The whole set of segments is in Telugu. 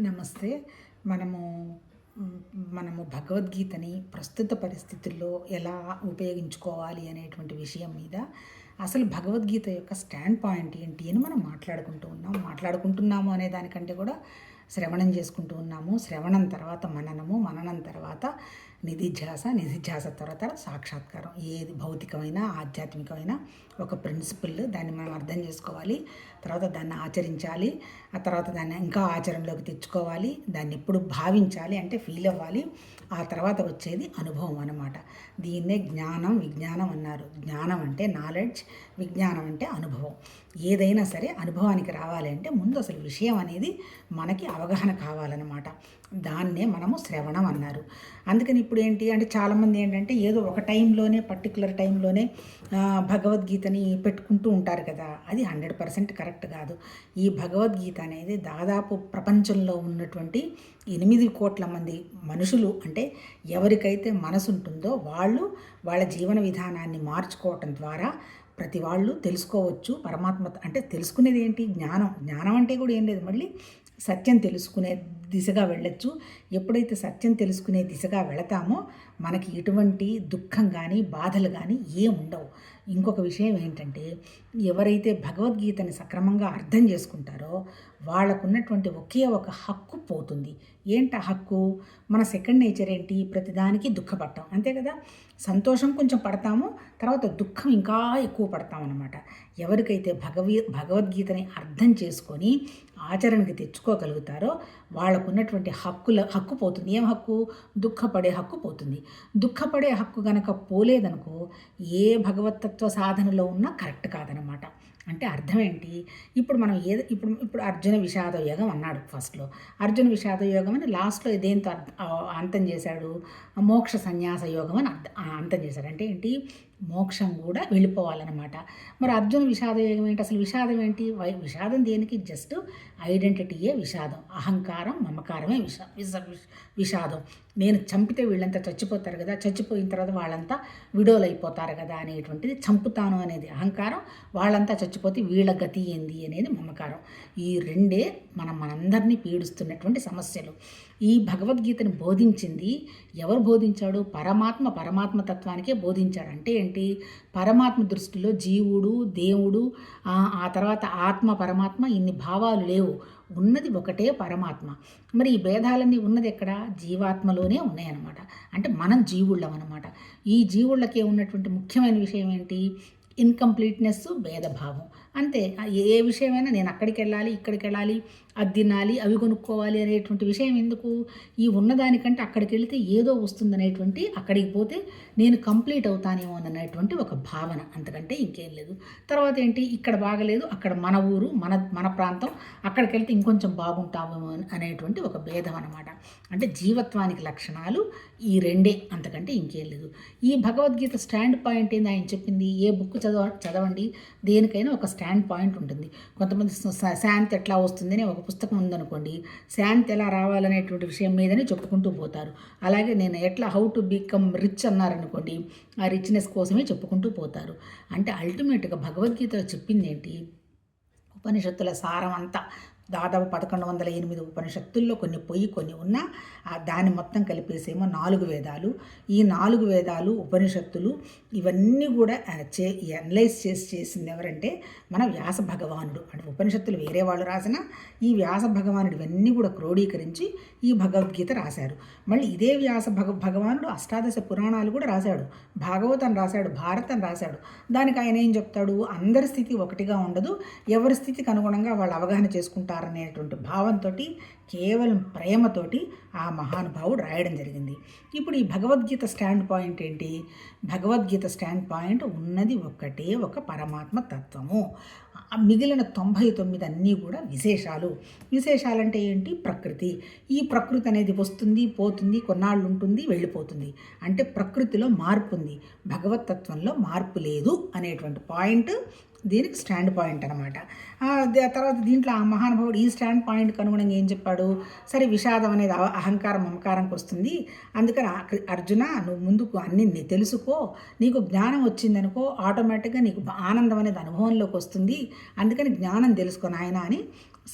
నమస్తే. మనము మనము భగవద్గీతని ప్రస్తుత పరిస్థితుల్లో ఎలా ఉపయోగించుకోవాలి అనేటువంటి విషయం మీద అసలు భగవద్గీత యొక్క స్టాండ్ పాయింట్ ఏంటి అని మనం మాట్లాడుకుంటూ ఉన్నాం. మాట్లాడుకుంటున్నాము అనే దానికంటే కూడా శ్రవణం చేసుకుంటూ ఉన్నాము. శ్రవణం తర్వాత మననము మననం తర్వాత నిధిధ్యాస నిధిధ్యాస తర్వాత సాక్షాత్కారం. ఏది భౌతికమైన ఆధ్యాత్మికమైన ఒక ప్రిన్సిపల్ దాన్ని మనం అర్థం చేసుకోవాలి. తర్వాత దాన్ని ఆచరించాలి. ఆ తర్వాత దాన్ని ఇంకా ఆచరణలోకి తెచ్చుకోవాలి. దాన్ని ఎప్పుడు భావించాలి అంటే ఫీల్ అవ్వాలి. ఆ తర్వాత వచ్చేది అనుభవం అనమాట దీన్నే జ్ఞానం విజ్ఞానం అన్నారు. జ్ఞానం అంటే నాలెడ్జ్ విజ్ఞానం అంటే అనుభవం. ఏదైనా సరే అనుభవానికి రావాలి అంటే ముందు అసలు విషయం అనేది మనకి అవగాహన కావాలన్నమాట. దాన్నే మనము శ్రవణం అన్నారు. అందుకని ఇప్పుడు ఏంటి అంటే చాలామంది ఏంటంటే ఏదో ఒక టైంలోనే పర్టికులర్ టైంలోనే భగవద్గీతని పెట్టుకుంటూ ఉంటారు కదా. అది హండ్రెడ్ పర్సెంట్ కరెక్ట్ కాదు. ఈ భగవద్గీత అనేది దాదాపు ప్రపంచంలో ఉన్నటువంటి ఎనిమిది కోట్ల మంది మనుషులు అంటే ఎవరికైతే మనసు ఉంటుందో వాళ్ళు వాళ్ళ జీవన విధానాన్ని మార్చుకోవటం ద్వారా ప్రతి వాళ్ళు తెలుసుకోవచ్చు. పరమాత్మ అంటే తెలుసుకునేది ఏంటి? జ్ఞానం. జ్ఞానం అంటే కూడా ఏం లేదు. మళ్ళీ సత్యం తెలుసుకునే దిశగా వెళ్ళొచ్చు. ఎప్పుడైతే సత్యం తెలుసుకునే దిశగా వెళతామో మనకి ఎటువంటి దుఃఖం కానీ బాధలు కానీ ఏం ఉండవు. ఇంకొక విషయం ఏంటంటే ఎవరైతే భగవద్గీతని సక్రమంగా అర్థం చేసుకుంటారో వాళ్ళకున్నటువంటి ఒకే ఒక హక్కు పోతుంది. ఏంట హక్కు? మన సెకండ్ నేచర్ ఏంటి? ప్రతిదానికి దుఃఖపడటం అంతే కదా? సంతోషం కొంచెం పడతాము తర్వాత దుఃఖం ఇంకా ఎక్కువ పడతాం అనమాట ఎవరికైతే భగవీ భగవద్గీతని అర్థం చేసుకొని ఆచరణకి తెచ్చుకోగలుగుతారో వాళ్ళ వాళ్ళకున్నటువంటి హక్కుల హక్కు పోతుంది. ఏం హక్కు? దుఃఖపడే హక్కు పోతుంది. దుఃఖపడే హక్కు గనక పోలేదనుకో ఏ భగవతత్వ సాధనలో ఉన్నా కరెక్ట్ కాదనమాట అంటే అర్థం ఏంటి? ఇప్పుడు మనం ఏది ఇప్పుడు ఇప్పుడు అర్జున విషాద యోగం అన్నాడు ఫస్ట్లో. అర్జున విషాద యోగం అని లాస్ట్లో దేంతో అంతం చేశాడు. మోక్ష సన్యాస యోగం అని అంతం చేశాడు. అంటే ఏంటి? మోక్షం కూడా వెళ్ళిపోవాలన్నమాట. మరి అర్జున విషాద యోగం ఏంటి? అసలు విషాదం ఏంటి? వై- విషాదం దేనికి? జస్ట్ ఐడెంటిటీయే విషాదం. అహంకారం మమకారమే విషా విష విష- విషాదం. నేను చంపితే వీళ్ళంతా చచ్చిపోతారు కదా. చచ్చిపోయిన తర్వాత వాళ్ళంతా విడోలైపోతారు కదా అనేటువంటిది చంపుతాను అనేది. అహంకారం వాళ్ళంతా చచ్చిపోతే వీళ్ళ గతి ఏంది అనేది మమకారం. ఈ రెండే మనం మనందరినీ పీడిస్తున్నటువంటి సమస్యలు. ఈ భగవద్గీతను బోధించింది ఎవరు బోధించాడు? పరమాత్మ పరమాత్మ తత్వానికే బోధించాడు. అంటే ఏంటి? పరమాత్మ దృష్టిలో జీవుడు దేవుడు ఆ తర్వాత ఆత్మ పరమాత్మ ఇన్ని భావాలు లేవు. ఉన్నది ఒకటే పరమాత్మ. మరి ఈ భేదాలన్నీ ఉన్నది ఎక్కడ? జీవాత్మలోనే ఉన్నాయన్నమాట. అంటే మనం జీవుళ్ళం అనమాట ఈ జీవుళ్ళకే ఉన్నటువంటి ముఖ్యమైన విషయం ఏంటి? ఇన్కంప్లీట్నెస్ భేదభావం. అంతే. ఏ విషయమైనా నేను అక్కడికి వెళ్ళాలి ఇక్కడికి వెళ్ళాలి అది తినాలి అవి కొనుక్కోవాలి అనేటువంటి విషయం ఎందుకు? ఈ ఉన్నదానికంటే అక్కడికి వెళితే ఏదో వస్తుందనేటువంటి అక్కడికి పోతే నేను కంప్లీట్ అవుతానేమో అనేటువంటి ఒక భావన. అంతకంటే ఇంకేం లేదు. తర్వాత ఏంటి? ఇక్కడ బాగలేదు అక్కడ మన ఊరు మన మన ప్రాంతం అక్కడికి వెళ్తే ఇంకొంచెం బాగుంటామేమో అనేటువంటి ఒక భేదం అనమాట అంటే జీవత్వానికి లక్షణాలు ఈ రెండే. అంతకంటే ఇంకేం లేదు. ఈ భగవద్గీత స్టాండ్ పాయింట్ ఏంది ఆయన చెప్పింది? ఏ బుక్ చదవ చదవండి? దేనికైనా ఒక స్టాండ్ పాయింట్ ఉంటుంది. కొంతమంది శాంతి ఎట్లా వస్తుందని ఒక పుస్తకం ఉందనుకోండి శాంతి ఎలా రావాలనేటువంటి విషయం మీదనే చెప్పుకుంటూ పోతారు. అలాగే నేను ఎట్లా హౌ టు బికమ్ రిచ్ అన్నారనుకోండి ఆ రిచ్నెస్ కోసమే చెప్పుకుంటూ పోతారు. అంటే అల్టిమేట్గా భగవద్గీతలో చెప్పింది ఏంటి ఉపనిషత్తుల సారం అంతా దాదాపు పదకొండు వందల ఎనిమిది ఉపనిషత్తుల్లో కొన్ని పొయ్యి కొన్ని ఉన్నా ఆ దాన్ని మొత్తం కలిపేసేమో నాలుగు వేదాలు. ఈ నాలుగు వేదాలు ఉపనిషత్తులు ఇవన్నీ కూడా చే అనలైజ్ చేసి చేసింది ఎవరంటే మన వ్యాస భగవానుడు. అంటే ఉపనిషత్తులు వేరే వాళ్ళు రాసిన ఈ వ్యాస భగవానుడు ఇవన్నీ కూడా క్రోడీకరించి ఈ భగవద్గీత రాశారు. మళ్ళీ ఇదే వ్యాస భగ భగవానుడు అష్టాదశ పురాణాలు కూడా రాశాడు. భాగవతం రాశాడు భారతం రాశాడు. దానికి ఆయన ఏం చెప్తాడు? అందరి స్థితి ఒకటిగా ఉండదు. ఎవరి స్థితికి అనుగుణంగా వాళ్ళు అవగాహన అనేటువంటి భావంతో కేవలం ప్రేమతోటి ఆ మహానుభావుడు రాయడం జరిగింది. ఇప్పుడు ఈ భగవద్గీత స్టాండ్ పాయింట్ ఏంటి? భగవద్గీత స్టాండ్ పాయింట్ ఉన్నది ఒక్కటే ఒక పరమాత్మ తత్వము. మిగిలిన తొంభై తొమ్మిది అన్నీ కూడా విశేషాలు. విశేషాలంటే ఏంటి? ప్రకృతి. ఈ ప్రకృతి అనేది వస్తుంది పోతుంది కొన్నాళ్ళు ఉంటుంది వెళ్ళిపోతుంది. అంటే ప్రకృతిలో మార్పు ఉంది. భగవతత్వంలో మార్పు లేదు అనేటువంటి పాయింట్ దీనికి స్టాండ్ పాయింట్ అనమాట తర్వాత దీంట్లో ఆ మహానుభావుడు ఈ స్టాండ్ పాయింట్కి అనుగుణంగా ఏం చెప్పాడు? సరే విషాదం అనేది అహంకారం మమకారంకి వస్తుంది. అందుకని అర్జున నువ్వు ముందుకు అన్ని తెలుసుకో. నీకు జ్ఞానం వచ్చిందనుకో ఆటోమేటిక్గా నీకు ఆనందం అనేది అనుభవంలోకి వస్తుంది. అందుకని జ్ఞానం తెలుసుకో ఆయన అని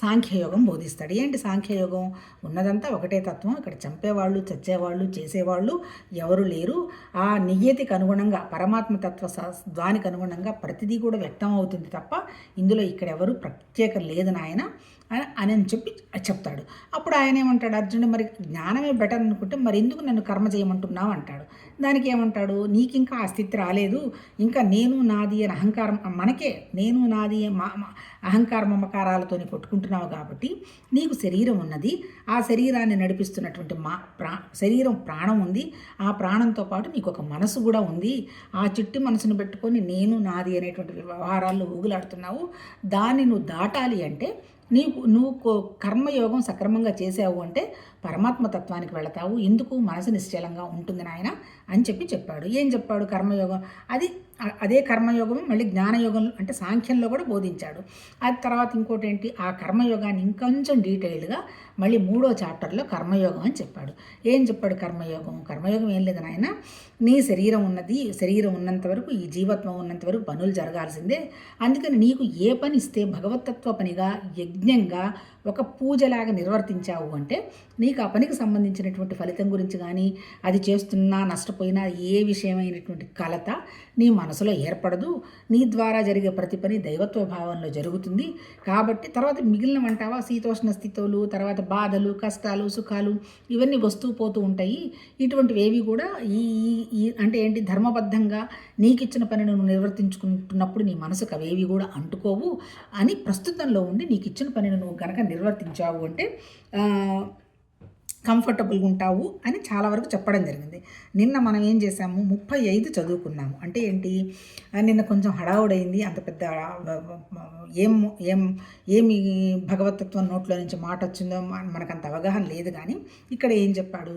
సాంఖ్యయోగం బోధిస్తాడు. ఏంటి సాంఖ్యయోగం? ఉన్నదంతా ఒకటే తత్వం. ఇక్కడ చంపేవాళ్ళు చచ్చేవాళ్ళు చేసేవాళ్ళు ఎవరు లేరు. ఆ నియతికి అనుగుణంగా పరమాత్మ తత్వ దానికి అనుగుణంగా ప్రతిదీ కూడా వ్యక్తం అవుతుంది తప్ప ఇందులో ఇక్కడ ఎవరు ప్రత్యేకం లేదు నాయన అని అని చెప్పి చెప్తాడు. అప్పుడు ఆయన ఏమంటాడు? అర్జునుడు మరి జ్ఞానమే బెటర్ అనుకుంటే మరి ఎందుకు నన్ను కర్మ చేయమంటున్నావు? అంటాడు. దానికి ఏమంటాడు నీకు ఇంకా ఆ స్థితి రాలేదు. ఇంకా నేను నాది అని అహంకారం మనకే నేను నాది మా అహంకార మమకారాలతోని కొట్టుకుంటున్నావు కాబట్టి నీకు శరీరం ఉన్నది. ఆ శరీరాన్ని నడిపిస్తున్నటువంటి మా ప్రా శరీరం ప్రాణం ఉంది. ఆ ప్రాణంతో పాటు నీకు ఒక మనసు కూడా ఉంది. ఆ చిట్టి మనసును పెట్టుకొని నేను నాది అనేటువంటి వ్యవహారాల్లో ఊగులాడుతున్నావు. దాన్ని నువ్వు దాటాలి అంటే నీకు నువ్వు కర్మయోగం సక్రమంగా చేసావు అంటే పరమాత్మ తత్వానికి వెళతావు. ఎందుకు? మనసు నిశ్చలంగా ఉంటుంది నాయన అని చెప్పి చెప్పాడు. ఏం చెప్పాడు కర్మయోగం? అది అదే కర్మయోగం మళ్ళీ జ్ఞానయోగం అంటే సాంఖ్యంలో కూడా బోధించాడు. అది తర్వాత ఇంకోటి ఏంటి ఆ కర్మయోగాన్ని ఇంకొంచెం డీటెయిల్డ్గా మళ్ళీ మూడో చాప్టర్లో కర్మయోగం అని చెప్పాడు. ఏం చెప్పాడు కర్మయోగం? కర్మయోగం ఏం లేదు నాయన. నీ శరీరం ఉన్నది శరీరం ఉన్నంత వరకు ఈ జీవత్వం ఉన్నంత వరకు పనులు జరగాల్సిందే. అందుకని నీకు ఏ పని ఇస్తే భగవతత్వ పనిగా యజ్ఞంగా ఒక పూజలాగా నిర్వర్తించావు అంటే నీకు ఆ పనికి సంబంధించినటువంటి ఫలితం గురించి కానీ అది చేస్తున్నా నష్టపోయినా ఏ విషయమైనటువంటి కలత నీ మనసులో ఏర్పడదు. నీ ద్వారా జరిగే ప్రతి పని దైవత్వ భావంలో జరుగుతుంది. కాబట్టి తర్వాత మిగిలినవంటావా? శీతోష్ణ స్థితులు తర్వాత బాధలు కష్టాలు సుఖాలు ఇవన్నీ వస్తూ పోతూ ఉంటాయి. ఇటువంటివి ఏవి కూడా ఈ ఈ అంటే ఏంటి? ధర్మబద్ధంగా నీకు ఇచ్చిన పని నువ్వు నిర్వర్తించుకుంటున్నప్పుడు నీ మనసుకు అవేవి కూడా అంటుకోవు అని ప్రస్తుతంలో ఉండి నీకు ఇచ్చిన పనిని నువ్వు కనుక నిర్వర్తించావు అంటే కంఫర్టబుల్గా ఉంటావు అని చాలా వరకు చెప్పడం జరిగింది. నిన్న మనం ఏం చేసాము ముప్పై ఐదు చదువుకున్నాము. అంటే ఏంటి? నిన్న కొంచెం హడావుడైంది. అంత పెద్ద ఏం ఏం ఏమి భగవతత్వం నోట్లో నుంచి మాట వచ్చిందో మనకు అంత అవగాహన లేదు కానీ ఇక్కడ ఏం చెప్పాడు?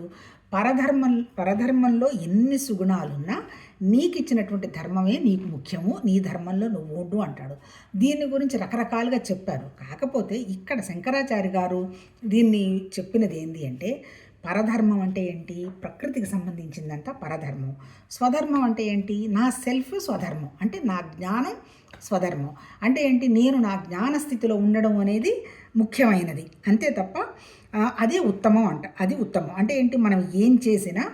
పరధర్మం పరధర్మంలో ఎన్ని సుగుణాలున్నా నీకు ఇచ్చినటువంటి ధర్మమే నీకు ముఖ్యము నీ ధర్మంలో నువ్వు ఉండు అంటాడు. దీని గురించి రకరకాలుగా చెప్పారు. కాకపోతే ఇక్కడ శంకరాచార్య గారు దీన్ని చెప్పినది ఏంటి అంటే పరధర్మం అంటే ఏంటి? ప్రకృతికి సంబంధించిందంట పరధర్మం. స్వధర్మం అంటే ఏంటి? నా సెల్ఫ్ స్వధర్మం. అంటే నా జ్ఞానం స్వధర్మం. అంటే ఏంటి? నేను నా జ్ఞాన స్థితిలో ఉండడం అనేది ముఖ్యమైనది. అంతే తప్ప అదే ఉత్తమం అంట. అది ఉత్తమం. అంటే ఏంటి? మనం ఏం చేసినా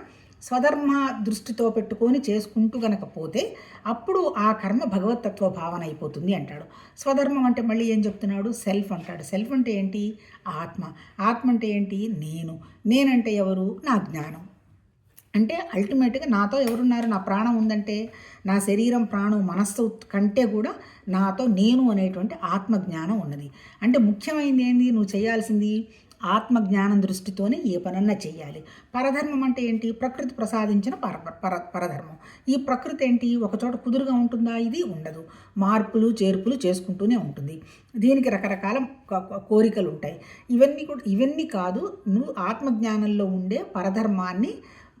స్వధర్మ దృష్టితో పెట్టుకొని చేసుకుంటూ గనక పోతే అప్పుడు ఆ కర్మ భగవతత్వ భావన అయిపోతుంది అంటాడు. స్వధర్మం అంటే మళ్ళీ ఏం చెప్తున్నాడు? సెల్ఫ్ అంటాడు. సెల్ఫ్ అంటే ఏంటి? ఆత్మ. ఆత్మ అంటే ఏంటి? నేను. నేనంటే ఎవరు? నా జ్ఞానం. అంటే అల్టిమేట్గా నాతో ఎవరున్నారు? నా ప్రాణం ఉందంటే నా శరీరం ప్రాణం మనస్సు కంటే కూడా నాతో నేను అనేటువంటి ఆత్మజ్ఞానం ఉన్నది. అంటే ముఖ్యమైనది ఏంది? నువ్వు చేయాల్సింది ఆత్మజ్ఞానం దృష్టితోనే ఏ పనన్నా చేయాలి పరధర్మం అంటే ఏంటి? ప్రకృతి ప్రసాదించిన పర పర పరధర్మం. ఈ ప్రకృతి ఏంటి? ఒకచోట కుదురుగా ఉంటుందా? ఇది ఉండదు. మార్పులు చేర్పులు చేసుకుంటూనే ఉంటుంది. దీనికి రకరకాల కోరికలు ఉంటాయి ఇవన్నీ కూడా ఇవన్నీ కాదు నువ్వు ఆత్మజ్ఞానంలో ఉండే పరధర్మాన్ని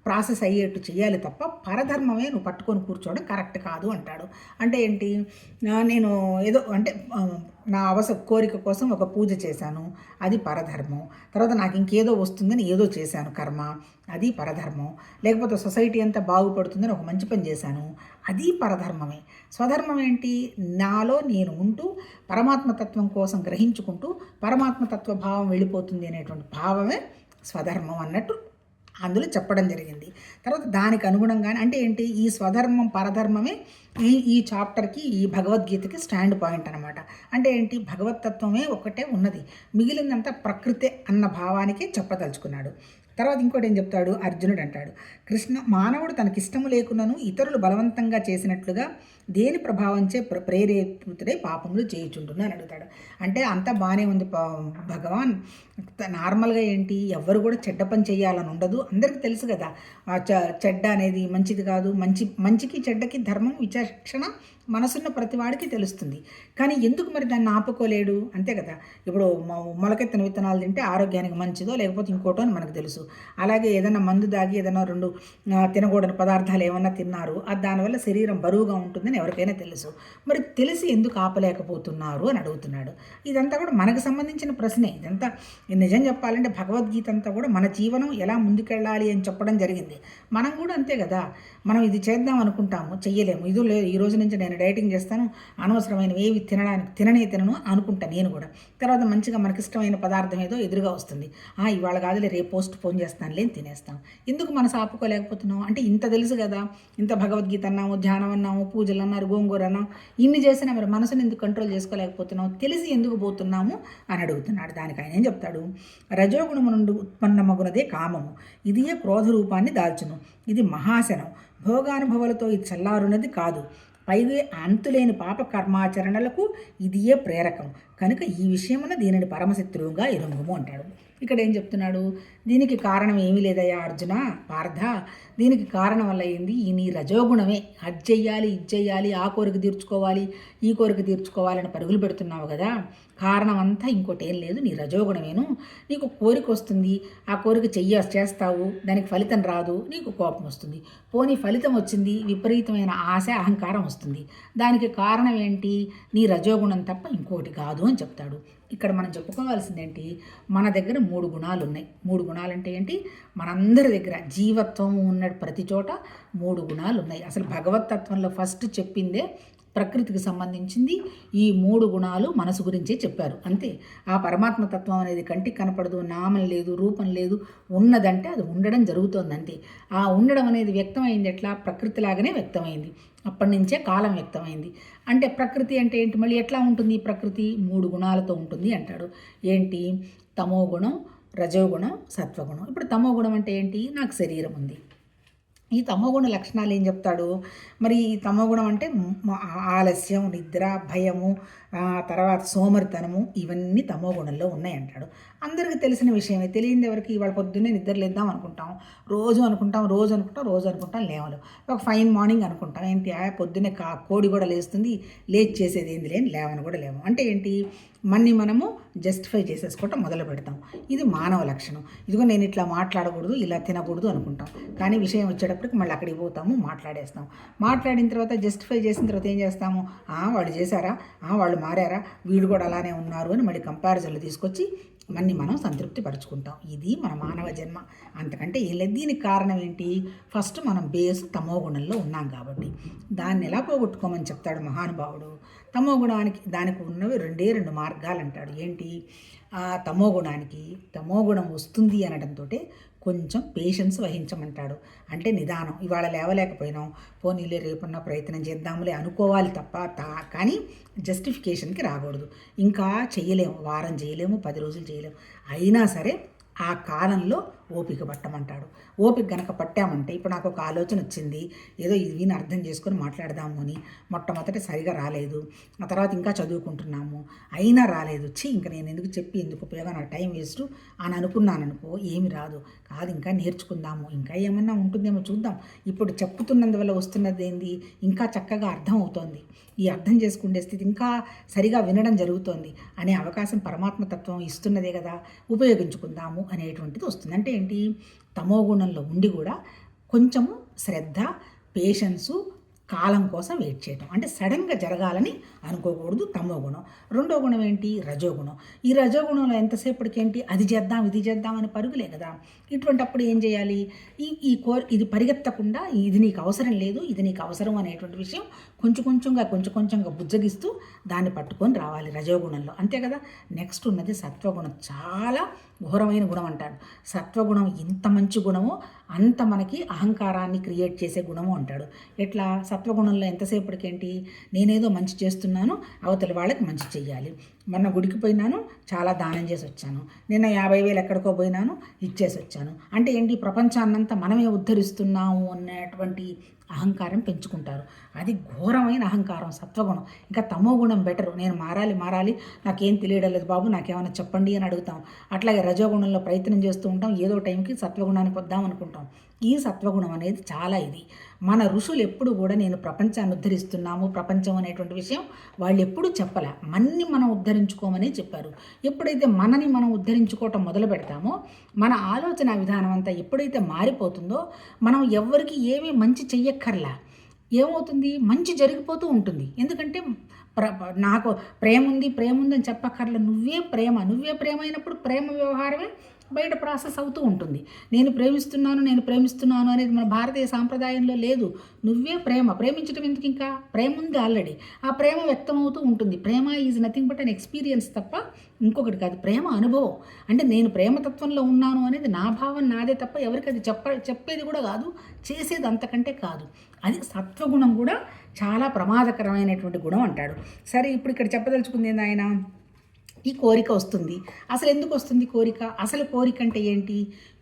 ప్రాసెస్ అయ్యేట్టు చేయాలి తప్ప పరధర్మమే నువ్వు పట్టుకొని కూర్చోవడం కరెక్ట్ కాదు అంటాడు. అంటే ఏంటి? నేను ఏదో అంటే నా అవస కోరిక కోసం ఒక పూజ చేశాను. అది పరధర్మం. తర్వాత నాకు ఇంకేదో వస్తుందని ఏదో చేశాను కర్మ. అది పరధర్మం. లేకపోతే సొసైటీ అంతా బాగుపడుతుందని ఒక మంచి పని చేశాను. అది పరధర్మమే. స్వధర్మం ఏంటి? నాలో నేను ఉంటూ పరమాత్మతత్వం కోసం గ్రహించుకుంటూ పరమాత్మతత్వ భావం వెళ్ళిపోతుంది అనేటువంటి భావమే స్వధర్మం అన్నట్టు అందులో చెప్పడం జరిగింది. తర్వాత దానికి అనుగుణంగానే అంటే ఏంటి? ఈ స్వధర్మం పరధర్మమే ఈ ఈ చాప్టర్కి ఈ భగవద్గీతకి స్టాండ్ పాయింట్ అనమాట అంటే ఏంటి? భగవతత్వమే ఒకటే ఉన్నది. మిగిలిందంతా ప్రకృతే అన్న భావానికి చెప్పదలుచుకున్నాడు. తర్వాత ఇంకోటి ఏం చెప్తాడు? అర్జునుడు అంటాడు. కృష్ణ మానవుడు తనకిష్టము లేకున్నాను ఇతరులు బలవంతంగా చేసినట్లుగా దేని ప్రభావంచే ప్ర ప్రేరేపితుడై పాపములు చేయుచుంటున్నా అని అడుగుతాడు. అంటే అంతా బాగానే ఉంది భగవాన్. నార్మల్గా ఏంటి? ఎవరు కూడా చెడ్డ పని చేయాలని ఉండదు. అందరికీ తెలుసు కదా చెడ్డ అనేది మంచిది కాదు. మంచి మంచికి చెడ్డకి ధర్మం విచక్షణ మనసున్న ప్రతి వాడికి తెలుస్తుంది. కానీ ఎందుకు మరి దాన్ని ఆపుకోలేడు? అంతే కదా. ఇప్పుడు మొలకెత్తిన విత్తనాలు తింటే ఆరోగ్యానికి మంచిదో లేకపోతే ఇంకోటో అని మనకు తెలుసు. అలాగే ఏదైనా మందు దాగి ఏదైనా రెండు తినకూడని పదార్థాలు ఏమన్నా తిన్నారు అది దానివల్ల శరీరం బరువుగా ఉంటుందని ఎవరికైనా తెలుసు. మరి తెలిసి ఎందుకు ఆపలేకపోతున్నారు అని అడుగుతున్నాడు. ఇదంతా కూడా మనకు సంబంధించిన ప్రశ్నే. ఇదంతా నిజం చెప్పాలంటే భగవద్గీత అంతా కూడా మన జీవనం ఎలా ముందుకెళ్ళాలి అని చెప్పడం జరిగింది. మనం కూడా అంతే కదా. మనం ఇది చేద్దాం అనుకుంటాము. చెయ్యలేము. ఇది లేదు. ఈ రోజు నుంచి నేను డైటింగ్ చేస్తాను. అనవసరమైనవి ఏవి తినడానికి తిననే తినను అనుకుంటా నేను కూడా. తర్వాత మంచిగా మనకి ఇష్టమైన పదార్థం ఏదో ఎదురుగా వస్తుంది. ఆ ఇవాళ కాదులే రేపు పోస్ట్ ఫోన్ చేస్తాను లేని తినేస్తాం. ఎందుకు మనసు ఆపుకోలేకపోతున్నాం అంటే ఇంత తెలుసు కదా. ఇంత భగవద్గీత అన్నాము ధ్యానం అన్నాము పూజలు అన్నారు గోంగూర అన్నాం ఇన్ని చేసినా మరి మనసుని ఎందుకు కంట్రోల్ చేసుకోలేకపోతున్నాం తెలిసి ఎందుకు పోతున్నాము? అని అడుగుతున్నాడు. దానికి ఆయన ఏం చెప్తాడు? రజోగుణము నుండి ఉత్పన్నమగునదే కామము. ఇదియే క్రోధ రూపాన్ని దాల్చును. ఇది మహాశనం. భోగానుభవాలతో ఇది చల్లారున్నది కాదు. పైగా అంతులేని పాప కర్మాచరణలకు ఇదియే ప్రేరకం. కనుక ఈ విషయమున దీనిని పరమశత్రువుగా ఎరుంగుము అంటాడు. ఇక్కడ ఏం చెప్తున్నాడు? దీనికి కారణం ఏమీ లేదయ్యా అర్జున పార్థ. దీనికి కారణం వల్ల ఏంది? ఈ నీ రజోగుణమే. అది చెయ్యాలి ఇది చెయ్యాలి ఆ కోరిక తీర్చుకోవాలి ఈ కోరిక తీర్చుకోవాలని పరుగులు పెడుతున్నావు కదా. కారణం అంతా ఇంకోటి ఏం లేదు. నీ రజోగుణమేను. నీకు కోరిక వస్తుంది. ఆ కోరిక చెయ్య చేస్తావు. దానికి ఫలితం రాదు. నీకు కోపం వస్తుంది. పోనీ ఫలితం వచ్చింది. విపరీతమైన ఆశ అహంకారం వస్తుంది. దానికి కారణం ఏంటి నీ రజోగుణం తప్ప ఇంకోటి కాదు అని చెప్తాడు. ఇక్కడ మనం చెప్పుకోవాల్సిందేంటి? మన దగ్గర మూడు గుణాలు ఉన్నాయి మూడు గుణాలు అంటే ఏంటి? మనందరి దగ్గర జీవత్వం ఉన్న ప్రతి చోట మూడు గుణాలు ఉన్నాయి అసలు భగవతత్వంలో ఫస్ట్ చెప్పిందే ప్రకృతికి సంబంధించింది ఈ మూడు గుణాలు మనసు గురించే చెప్పారు. అంతే. ఆ పరమాత్మ తత్వం అనేది కంటికి కనపడదు నామం లేదు రూపం లేదు ఉన్నదంటే అది ఉండడం జరుగుతోంది అంతే. ఆ ఉండడం అనేది వ్యక్తమైంది ఎట్లా? ప్రకృతిలాగానే వ్యక్తమైంది. అప్పటి నుంచే కాలం వ్యక్తమైంది. అంటే ప్రకృతి అంటే ఏంటి? మళ్ళీ ఎట్లా ఉంటుంది ప్రకృతి? మూడు గుణాలతో ఉంటుంది అంటాడు. ఏంటి? తమో గుణం రజోగుణం సత్వగుణం. ఇప్పుడు తమో గుణం అంటే ఏంటి? నాకు శరీరం ఉంది. ఈ తమోగుణ లక్షణాలు ఏం చెప్తాడు? మరి ఈ తమోగుణం అంటే ఆలస్యం నిద్ర భయము ఆ తర్వాత సోమరితనము ఇవన్నీ తమోగుణంలో ఉన్నాయంటాడు. అందరికీ తెలిసిన విషయమే. తెలియని ఎవరికి? ఇవాళ పొద్దున్నే నిద్ర లేద్దాం అనుకుంటాం. రోజు అనుకుంటాం రోజు అనుకుంటాం రోజు అనుకుంటాం లేవలు. ఒక ఫైన్ మార్నింగ్ అనుకుంటాం. ఏంటి? ఆ పొద్దున్నే కా కోడి కూడా లేస్తుంది లేచి చేసేది ఏంది లేని లేవని కూడా లేవు అంటే ఏంటి? మన్ని మనము జస్టిఫై చేసేసుకోవటం మొదలు పెడతాం. ఇది మానవ లక్షణం. ఇదిగో నేను ఇట్లా మాట్లాడకూడదు ఇలా తినకూడదు అనుకుంటాం. కానీ విషయం వచ్చేటప్పటికి మళ్ళీ అక్కడికి పోతాము మాట్లాడేస్తాం. మాట్లాడిన తర్వాత జస్టిఫై చేసిన తర్వాత ఏం చేస్తాము? "ఆ, వాళ్ళు చేశారా? ఆ, వాళ్ళు మారారా? వీళ్ళు కూడా అలానే ఉన్నారు అని మళ్ళీ కంపారిజన్లు తీసుకొచ్చి మన్ని మనం సంతృప్తి పరుచుకుంటాం. ఇది మన మానవ జన్మ. అంతకంటే ఏం లేదు. దీనికి కారణం ఏంటి? ఫస్ట్ మనం బేస్ తమో గుణంలో ఉన్నాం కాబట్టి. దాన్ని ఎలా పోగొట్టుకోమని చెప్తాడు మహానుభావుడు. తమో గుణానికి దానికి ఉన్నవి రెండే రెండు మార్గాలు అంటాడు ఏంటి? ఆ తమో గుణానికి తమో గుణం వస్తుంది అనడంతో కొంచెం పేషెన్స్ వహించమంటాడు. అంటే నిదానం. ఇవాళ లేవలేకపోయినాం. పోనీలే రేపున్న ప్రయత్నం చేద్దాంలే అనుకోవాలి తప్ప తా కానీ జస్టిఫికేషన్కి రాకూడదు. ఇంకా చేయలేము. వారం చేయలేము పది రోజులు చేయలేము. అయినా సరే ఆ కాలంలో ఓపిక పట్టమంటాడు. ఓపిక గనక పట్టామంటే ఇప్పుడు నాకు ఒక ఆలోచన వచ్చింది. ఏదో ఇది విని అర్థం చేసుకొని మాట్లాడదాము అని. మొట్టమొదట సరిగా రాలేదు. ఆ తర్వాత ఇంకా చదువుకుంటున్నాము. అయినా రాలేదు. వచ్చి ఇంకా నేను ఎందుకు చెప్పి ఎందుకు ఉపయోగం నా టైం వేస్ట్ అని అనుకున్నాను అనుకో ఏమి రాదు. కాదు ఇంకా నేర్చుకుందాము. ఇంకా ఏమన్నా ఉంటుందేమో చూద్దాం. ఇప్పుడు చెప్పుతున్నందువల్ల వస్తున్నది ఏంది? ఇంకా చక్కగా అర్థం అవుతోంది. ఈ అర్థం చేసుకునే స్థితి ఇంకా సరిగా వినడం జరుగుతోంది అనే అవకాశం పరమాత్మ తత్వం ఇస్తున్నదే కదా. ఉపయోగించుకుందాము అనేటువంటిది వస్తుంది. అంటే ఏంటి? తమో గుణంలో ఉండి కూడా కొంచెము శ్రద్ధ పేషెన్సు కాలం కోసం వెయిట్ చేయటం. అంటే సడన్గా జరగాలని అనుకోకూడదు. తమో గుణం. రెండో గుణం ఏంటి? రజోగుణం ఈ రజోగుణంలో ఎంతసేపటికి ఏంటి? అది చేద్దాం ఇది చేద్దాం అని పరుగులే కదా. ఇటువంటి అప్పుడు ఏం చేయాలి? ఈ ఈ కో ఇది పరిగెత్తకుండా ఇది నీకు అవసరం లేదు ఇది నీకు అవసరం అనేటువంటి విషయం కొంచెం కొంచెంగా కొంచెం కొంచెంగా బుజ్జగిస్తూ దాన్ని పట్టుకొని రావాలి రజోగుణంలో అంతే కదా? నెక్స్ట్ ఉన్నది సత్వగుణం. చాలా ఘోరమైన గుణం అంటాడు. సత్వగుణం ఎంత మంచి గుణమో అంత మనకి అహంకారాన్ని క్రియేట్ చేసే గుణము అంటాడు. ఎట్లా? సత్వగుణంలో ఎంతసేపటికేంటి? నేనేదో మంచి చేస్తున్నాను అవతలి వాళ్ళకి మంచి చెయ్యాలి. మొన్న గుడికి పోయినాను చాలా దానం చేసి వచ్చాను. నిన్న యాభై వేలు ఎక్కడికో పోయినాను ఇచ్చేసి వచ్చాను. అంటే ఏంటి? ప్రపంచాన్నంతా మనమే ఉద్ధరిస్తున్నాము అన్నటువంటి అహంకారం పెంచుకుంటారు. అది ఘోరమైన అహంకారం సత్వగుణం. ఇంకా తమో గుణం బెటరు. నేను మారాలి మారాలి. నాకేం తెలియడం లేదు బాబు నాకేమైనా చెప్పండి అని అడుగుతాం. అట్లాగే రజోగుణంలో ప్రయత్నం చేస్తూ ఉంటాం. ఏదో టైంకి సత్వగుణానికి వద్దాం అనుకుంటాం. ఈ సత్వగుణం అనేది చాలా ఇది. మన ఋషులు ఎప్పుడు కూడా నేను ప్రపంచాన్ని ఉద్ధరిస్తున్నాము ప్రపంచం అనేటువంటి విషయం వాళ్ళు ఎప్పుడు చెప్పలే. మన్ని మనం ఉద్ధరించుకోమని చెప్పారు. ఎప్పుడైతే మనని మనం ఉద్ధరించుకోవటం మొదలు పెడతామో మన ఆలోచన విధానం అంతా ఎప్పుడైతే మారిపోతుందో మనం ఎవరికి ఏమీ మంచి చేయక్కర్లా. ఏమవుతుంది? మంచి జరిగిపోతూ ఉంటుంది. ఎందుకంటే ప్ర నాకు ప్రేమ ఉంది ప్రేమ ఉందని చెప్పక్కర్లా. నువ్వే ప్రేమ. నువ్వే ప్రేమ అయినప్పుడు ప్రేమ వ్యవహారమే బయట ప్రాసెస్ అవుతూ ఉంటుంది. నేను ప్రేమిస్తున్నాను నేను ప్రేమిస్తున్నాను అనేది మన భారతీయ సాంప్రదాయంలో లేదు. నువ్వే ప్రేమ. ప్రేమించడం ఎందుకు ఇంకా? ప్రేమ ఉంది ఆల్రెడీ ఆ ప్రేమ వ్యక్తమవుతూ ఉంటుంది. ప్రేమ is nothing but an experience తప్ప ఇంకొకటి కాదు. ప్రేమ అనుభవం. అంటే నేను ప్రేమతత్వంలో ఉన్నాను అనేది నా భావం నాదే తప్ప ఎవరికి అది చెప్ప చెప్పేది కూడా కాదు. చేసేది అంతకంటే కాదు. అది సత్వగుణం కూడా చాలా ప్రమాదకరమైనటువంటి గుణం అంటాడు. సరే ఇప్పుడు ఇక్కడ చెప్పదలుచుకుంది ఆయన? ఈ కోరిక వస్తుంది. అసలు ఎందుకు వస్తుంది కోరిక? అసలు కోరిక అంటే ఏంటి?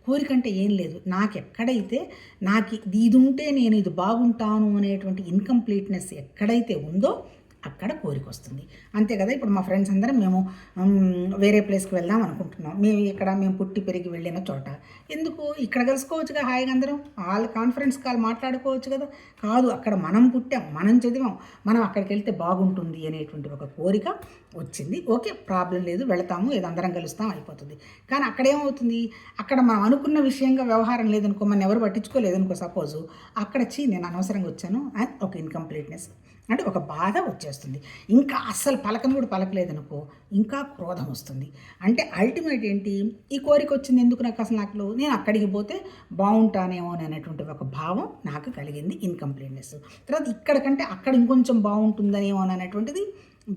కోరిక అంటే ఏం లేదు. నాకు ఎక్కడైతే నాకు ఇది ఉంటే నేను ఇది బాగుంటాను అనేటువంటి ఇన్కంప్లీట్నెస్ ఎక్కడైతే ఉందో అక్కడ కోరిక వస్తుంది అంతే కదా? ఇప్పుడు మా ఫ్రెండ్స్ అందరం మేము వేరే ప్లేస్కి వెళ్దాం అనుకుంటున్నాం. మేము ఇక్కడ మేము పుట్టి పెరిగి వెళ్ళిన చోట. ఎందుకు? ఇక్కడ కలుసుకోవచ్చుగా హాయిగా అందరం? వాళ్ళు కాన్ఫరెన్స్ కాల్ మాట్లాడుకోవచ్చు కదా? కాదు అక్కడ మనం పుట్టాం మనం చదివాం మనం అక్కడికి వెళ్తే బాగుంటుంది అనేటువంటి ఒక కోరిక వచ్చింది. ఓకే ప్రాబ్లం లేదు వెళతాము ఏదో అందరం కలుస్తాం అయిపోతుంది. కానీ అక్కడ ఏమవుతుంది? అక్కడ మనం అనుకున్న విషయంగా వ్యవహారం లేదనుకో మనం ఎవరు పట్టించుకోలేదనుకో సపోజు అక్కడ చీ నేను అనవసరంగా వచ్చాను అండ్ ఒక ఇన్కంప్లీట్నెస్ అంటే ఒక బాధ వచ్చేస్తుంది. ఇంకా అస్సలు పలకను కూడా పలకలేదనుకో ఇంకా క్రోధం వస్తుంది. అంటే అల్టిమేట్ ఏంటి? ఈ కోరిక వచ్చింది ఎందుకు నాకు అసలు నాకు నేను అక్కడికి పోతే బాగుంటానేమో అని అనేటువంటి ఒక భావం నాకు కలిగింది ఇన్కంప్లీట్నెస్ తర్వాత ఇక్కడ కంటే అక్కడ ఇంకొంచెం బాగుంటుందనేమో అని అనేటువంటిది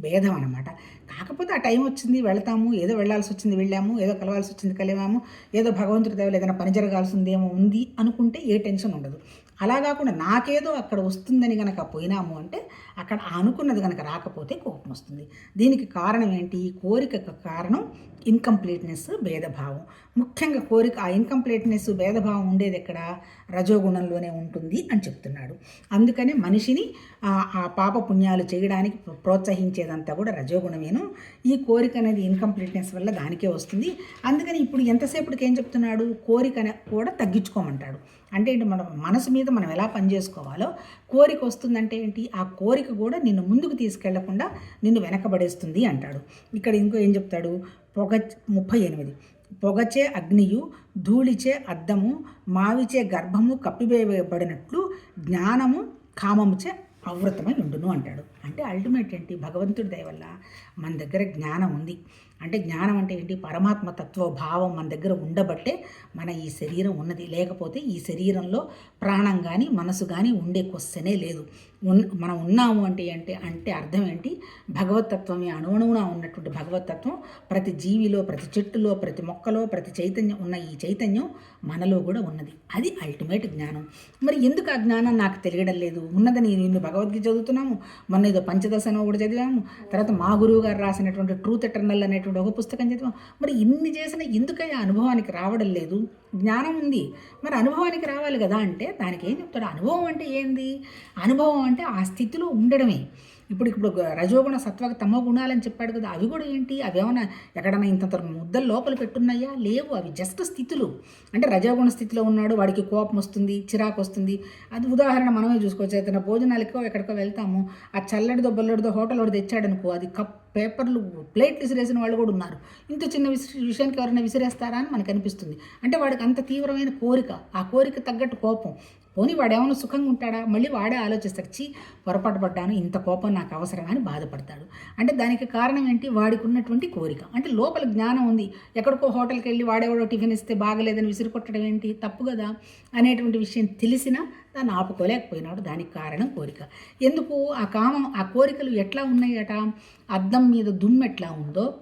భేదం అనమాట కాకపోతే ఆ టైం వచ్చింది వెళ్తాము ఏదో వెళ్ళాల్సి వచ్చింది వెళ్ళాము ఏదో కలవాల్సి వచ్చింది కలివాము ఏదో భగవంతుడి దేవులు ఏదైనా పని జరగాల్సిందేమో ఉంది అనుకుంటే ఏ టెన్షన్ ఉండదు. అలా కాకుండా నాకేదో అక్కడ వస్తుందని కనుక పోయినాము అంటే అక్కడ అనుకున్నది కనుక రాకపోతే కోపం వస్తుంది. దీనికి కారణం ఏంటి? ఈ కోరికకు కారణం ఇన్కంప్లీట్నెస్ భేదభావం. ముఖ్యంగా కోరిక ఆ ఇన్కంప్లీట్నెస్ భేదభావం ఉండేది ఎక్కడ? రజోగుణంలోనే ఉంటుంది అని చెప్తున్నాడు. అందుకనే మనిషిని ఆ పాప పుణ్యాలు చేయడానికి ప్రోత్సహించేదంతా కూడా రజోగుణమేను. ఈ కోరిక అనేది ఇన్కంప్లీట్నెస్ వల్ల దానికే వస్తుంది. అందుకని ఇప్పుడు ఎంతసేపటికి ఏం చెప్తున్నాడు? కోరిక కూడా తగ్గించుకోమంటాడు. అంటే ఏంటి మన మనసు మీద మనం ఎలా పనిచేసుకోవాలో కోరిక వస్తుందంటే ఏంటి ఆ కోరిక కూడా నిన్ను ముందుకు తీసుకెళ్ళకుండా నిన్ను వెనకబడేస్తుంది అంటాడు. ఇక్కడ ఇంకో ఏం చెప్తాడు? పొగ ముప్పై ఎనిమిది. పొగచే అగ్నియు ధూళిచే అద్దము మావిచే గర్భము కప్పివేయబడినట్లు జ్ఞానము కామముచే ఆవృతమై ఉండును అంటాడు. అంటే అల్టిమేట్ ఏంటి? భగవంతుడి దయ వల్ల మన దగ్గర జ్ఞానం ఉంది. అంటే జ్ఞానం అంటే ఏంటి? పరమాత్మ తత్వ భావం మన దగ్గర ఉండబట్టే మన ఈ శరీరం ఉన్నది. లేకపోతే ఈ శరీరంలో ప్రాణం కానీ మనసు కానీ ఉండే క్వశ్చనే లేదు. ఉన్ మనం ఉన్నాము అంటే అంటే అంటే అర్థం ఏంటి? భగవతత్వమే అణువణువున ఉన్నటువంటి భగవతత్వం ప్రతి జీవిలో ప్రతి చెట్టులో ప్రతి మొక్కలో ప్రతి చైతన్యం ఉన్న ఈ చైతన్యం మనలో కూడా ఉన్నది. అది అల్టిమేట్ జ్ఞానం. మరి ఎందుకు ఆ జ్ఞానం నాకు తెలియడం లేదు? ఉన్నదని నిన్ను భగవద్గీత చదువుతున్నాము. మొన్న ఏదో పంచదశనో కూడా చదివాము. తర్వాత మా గురువు గారు రాసినటువంటి ట్రూత్ ఎటర్నల్ అనేటువంటి ఒక పుస్తకం చదివాం. మరి ఇన్ని చేసిన ఎందుకయ్యా అనుభవానికి రావడం లేదు? జ్ఞానం ఉంది. మరి అనుభవానికి రావాలి కదా అంటే దానికి ఏం చెప్తాడు? అనుభవం అంటే ఏంది? అనుభవం అంటే ఆ స్థితిలో ఉండడమే. ఇప్పుడు ఇప్పుడు రజోగుణ సత్వ తమో గుణాలని చెప్పాడు కదా అవి కూడా ఏంటి? అవి ఏమైనా ఎక్కడైనా ఇంత ముద్దల లోపల పెట్టున్నాయా? లేవు అవి జస్ట్ స్థితులు. అంటే రజోగుణ స్థితిలో ఉన్నాడు వాడికి కోపం వస్తుంది చిరాకు వస్తుంది. అది ఉదాహరణ మనమే చూసుకోవచ్చు. ఏదైనా భోజనాలకో ఎక్కడికో వెళ్తాము ఆ చల్లడిదో బొల్లడిదో హోటల్ వాడు తెచ్చాడనుకో అది కప్ పేపర్లు ప్లేట్లు విసిరేసిన వాళ్ళు కూడా ఉన్నారు. ఇంత చిన్న విషయానికి ఎవరైనా విసిరేస్తారా అని మనకు అనిపిస్తుంది. అంటే వాడికి అంత తీవ్రమైన కోరిక ఆ కోరిక తగ్గట్టు కోపం. పోనీ వాడు సుఖంగా ఉంటాడా? మళ్ళీ వాడే ఆలోచిస్తాడు చీ పొరపాటు పడ్డాను ఇంత కోపం నాకు అవసరమా అని బాధపడతాడు. అంటే దానికి కారణం ఏంటి? వాడికి ఉన్నటువంటి కోరిక. అంటే లోపల జ్ఞానం ఉంది. ఎక్కడికో హోటల్కి వెళ్ళి వాడేవాడో టిఫిన్ ఇస్తే బాగలేదని విసిరి కొట్టడం ఏంటి? తప్పు కదా? అనేటువంటి విషయం తెలిసినా దాన్ని ఆపుకోలేకపోయినాడు. దానికి కారణం కోరిక. ఎందుకు? ఆ కామం ఆ కోరికలు ఎట్లా ఉన్నాయట? అద్దం మీద దుమ్ము ఎట్లా ఉందో?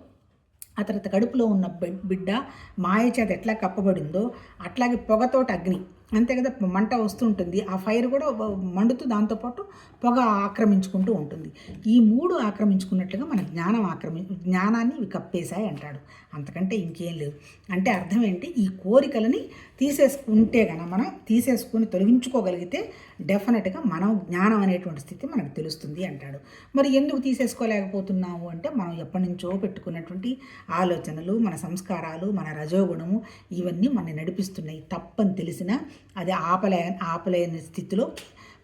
ఆ తర్వాత కడుపులో ఉన్న బిడ్డ మాయ చేత ఎట్లా కప్పబడిందో? అట్లాగే పొగతోటి అగ్ని. అంతే కదా మంట వస్తుంటుంది. ఆ ఫైర్ కూడా మండుతూ దాంతోపాటు పొగ ఆక్రమించుకుంటూ ఉంటుంది. ఈ మూడు ఆక్రమించుకున్నట్లుగా మన జ్ఞానం ఆక్రమి జ్ఞానాన్ని ఇవి కప్పేశాయి అంటాడు. అంతకంటే ఇంకేం లేదు. అంటే అర్థం ఏంటి? ఈ కోరికలని తీసేసుకుంటే కనుక మనం తీసేసుకొని తొలగించుకోగలిగితే డెఫినెట్గా మనం జ్ఞానం అనేటువంటి స్థితి మనకు తెలుస్తుంది అంటాడు. మరి ఎందుకు తీసేసుకోలేకపోతున్నాము అంటే మనం ఎప్పటి నుంచో పెట్టుకున్నటువంటి ఆలోచనలు మన సంస్కారాలు మన రజోగుణము ఇవన్నీ మన నడిపిస్తున్నాయి. తప్పని తెలిసినా అది ఆపలే ఆపలేని స్థితిలో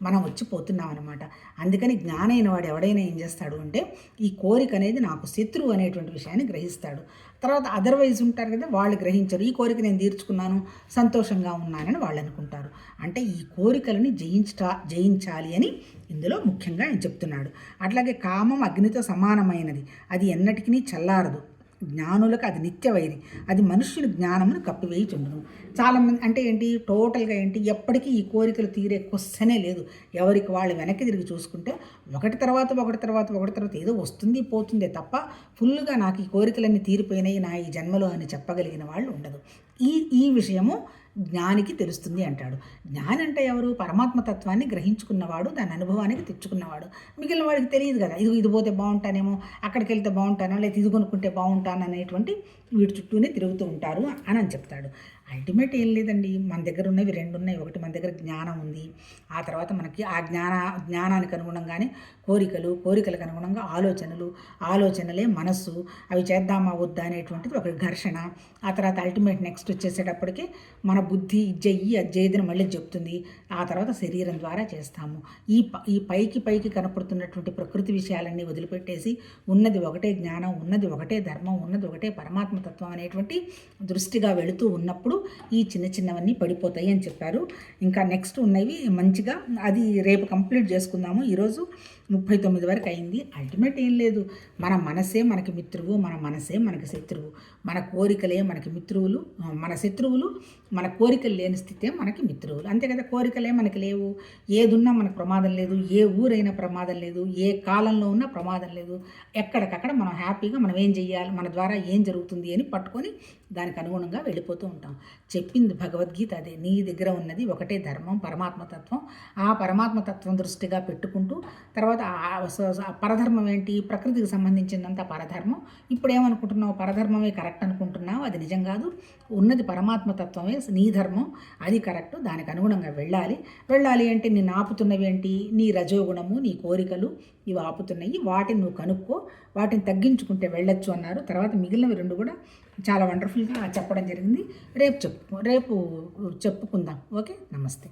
మనం వచ్చిపోతున్నాం అనమాట అందుకని జ్ఞానైన వాడు ఎవడైనా ఏం చేస్తాడు అంటే ఈ కోరిక అనేది నాకు శత్రువు అనేటువంటి విషయాన్ని గ్రహిస్తాడు. తర్వాత అదర్వైజ్ ఉంటారు కదా వాళ్ళు గ్రహించరు. ఈ కోరిక నేను తీర్చుకున్నాను సంతోషంగా ఉన్నానని వాళ్ళు అనుకుంటారు. అంటే ఈ కోరికలని జయించా జయించాలి అని ఇందులో ముఖ్యంగా ఆయన చెప్తున్నాడు. అట్లాగే కామం అగ్నితో సమానమైనది. అది ఎన్నటికీ చల్లారదు. జ్ఞానులకు అది నిత్యవైరి. అది మనుష్యుని జ్ఞానమును కప్పివేయుచుండును. చాలామంది అంటే ఏంటి? టోటల్గా ఏంటి? ఎప్పటికీ ఈ కోరికలు తీరే క్వశ్చనే లేదు. ఎవరికి వాళ్ళు వెనక్కి తిరిగి చూసుకుంటే ఒకటి తర్వాత ఒకటి తర్వాత ఒకటి తర్వాత ఏదో వస్తుంది పోతుందే తప్ప ఫుల్గా నాకు ఈ కోరికలన్నీ తీరిపోయినాయి నా ఈ జన్మలో అని చెప్పగలిగిన వాళ్ళు ఉండదు. ఈ ఈ విషయము జ్ఞానికి తెలుస్తుంది అంటాడు. జ్ఞాని అంటే ఎవరు? పరమాత్మ తత్వాన్ని గ్రహించుకున్నవాడు దాని అనుభవానికి తెచ్చుకున్నవాడు. మిగిలిన వాడికి తెలియదు కదా. ఇది ఇది పోతే బాగుంటానేమో అక్కడికి వెళ్తే బాగుంటానో లేకపోతే ఇది కొనుక్కుంటే బాగుంటాను అనేటువంటి వీటి చుట్టూనే తిరుగుతూ ఉంటారు అని అని చెప్తాడు. అల్టిమేట్ ఏం లేదండి. మన దగ్గర ఉన్నవి రెండు ఉన్నాయి. ఒకటి మన దగ్గర జ్ఞానం ఉంది. ఆ తర్వాత మనకి ఆ జ్ఞాన జ్ఞానానికి అనుగుణంగానే కోరికలు కోరికలకు అనుగుణంగా ఆలోచనలు ఆలోచనలే మనస్సు. అవి చేద్దామా వద్దా అనేటువంటిది ఒక ఘర్షణ. ఆ తర్వాత అల్టిమేట్ నెక్స్ట్ వచ్చేసేటప్పటికి మన బుద్ధి జయ్యి అజ్జయ్యదని మళ్ళీ చెప్తుంది. ఆ తర్వాత శరీరం ద్వారా చేస్తాము. ఈ ఈ పైకి పైకి కనపడుతున్నటువంటి ప్రకృతి విషయాలన్నీ వదిలిపెట్టేసి ఉన్నది ఒకటే జ్ఞానం ఉన్నది ఒకటే ధర్మం ఉన్నది ఒకటే పరమాత్మతత్వం అనేటువంటి దృష్టిగా వెళుతూ ఉన్నప్పుడు ఈ చిన్న చిన్నవన్నీ పడిపోతాయి అని చెప్పారు. ఇంకా నెక్స్ట్ ఉన్నవి మంచిగా అది రేపు కంప్లీట్ చేసుకుందాము. ఈరోజు ముప్పై తొమ్మిది వరకు అయింది. అల్టిమేట్ ఏం లేదు. మన మనసే మనకి మిత్రువు మన మనసే మనకి శత్రువు. మన కోరికలే మనకి మిత్రువులు మన శత్రువులు మన కోరికలు లేని స్థితే మనకి మిత్రువులు. అంతే కదా కోరికలే మనకి లేవు. ఏదున్నా మనకు ప్రమాదం లేదు. ఏ ఊరైనా ప్రమాదం లేదు. ఏ కాలంలో ఉన్నా ప్రమాదం లేదు. ఎక్కడికక్కడ మనం హ్యాపీగా మనం ఏం చెయ్యాలి? మన ద్వారా ఏం జరుగుతుంది అని పట్టుకొని దానికి అనుగుణంగా వెళ్ళిపోతూ ఉంటాం. చెప్పింది భగవద్గీత అదే. నీ దగ్గర ఉన్నది ఒకటే ధర్మం పరమాత్మతత్వం. ఆ పరమాత్మతత్వం దృష్టిగా పెట్టుకుంటూ తర్వాత తర్వాత పరధర్మం ఏంటి? ప్రకృతికి సంబంధించిందంతా పరధర్మం. ఇప్పుడు ఏమనుకుంటున్నావు? పరధర్మమే కరెక్ట్ అనుకుంటున్నావు? అది నిజం కాదు. ఉన్నది పరమాత్మతత్వమే నీ ధర్మం. అది కరెక్ట్. దానికి అనుగుణంగా వెళ్ళాలి. వెళ్ళాలి అంటే నేను ఆపుతున్నవి ఏంటి? నీ రజోగుణము నీ కోరికలు ఇవి ఆపుతున్నాయి. వాటిని నువ్వు కనుక్కో. వాటిని తగ్గించుకుంటే వెళ్ళొచ్చు అన్నారు. తర్వాత మిగిలినవి రెండు కూడా చాలా వండర్ఫుల్గా చెప్పడం జరిగింది. రేపు చెప్పు రేపు చెప్పుకుందాం. ఓకే? నమస్తే.